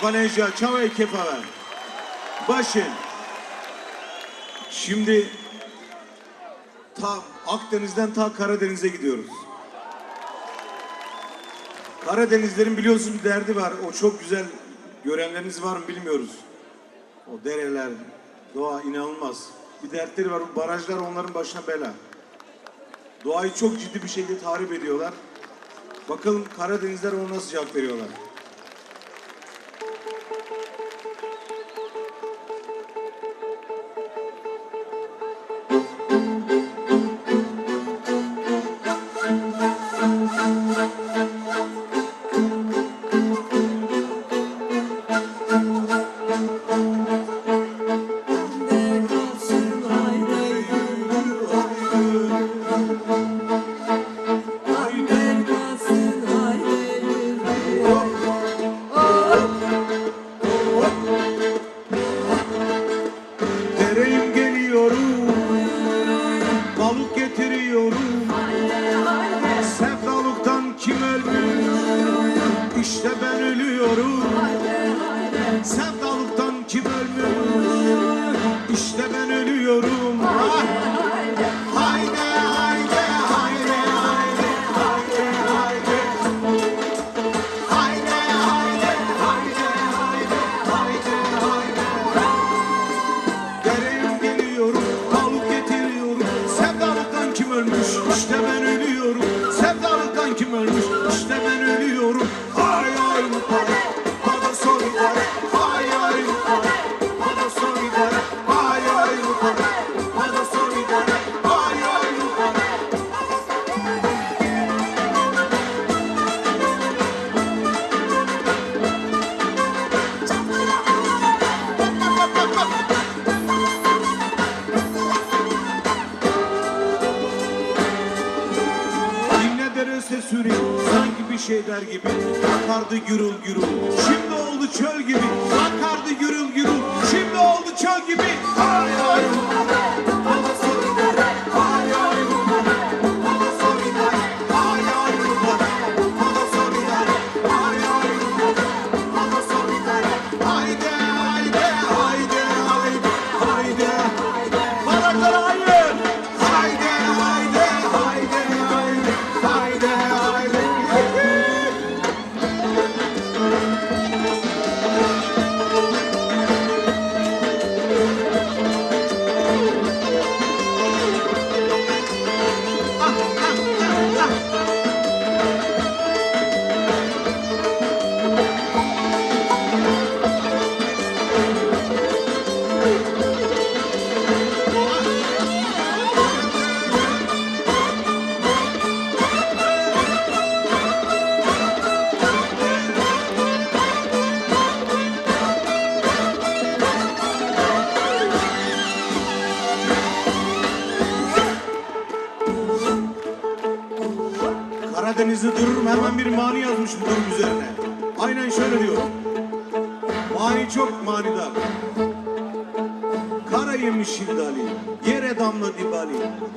Valencia, e kefava. Başın. Şimdi ta Akdeniz'den ta Karadeniz'e gidiyoruz. Karadenizlerin biliyorsunuz bir derdi var. O çok güzel. Görenleriniz var mı bilmiyoruz. O dereler, doğa inanılmaz. Bir dertleri var. Bu Barajlar onların başına bela. Doğayı çok ciddi bir şekilde tahrip ediyorlar. Bakalım Karadenizler ona nasıl cevap veriyorlar. Balık getiriyorum. Sevdalıktan kim ölmüş? İşte ben ölüyorum. Sevdalıktan İşte ben ölüyorum. Ay ay para, para solidare. Ay ay para, para solidare. Ay para, para şey der gibi. Akardı gürül gürül. Şimdi oldu çöl Karadeniz'de dururum hemen bir mani yazmışım durum üzerine. Aynen şöyle diyor. Mani çok manidar. Kara yemiş şildali, yere damla dibali,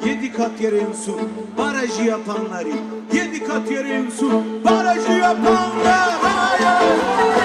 yedi kat yere insun, barajı yapanları, yedi kat yere insun, barajı yapanlar. Hayır!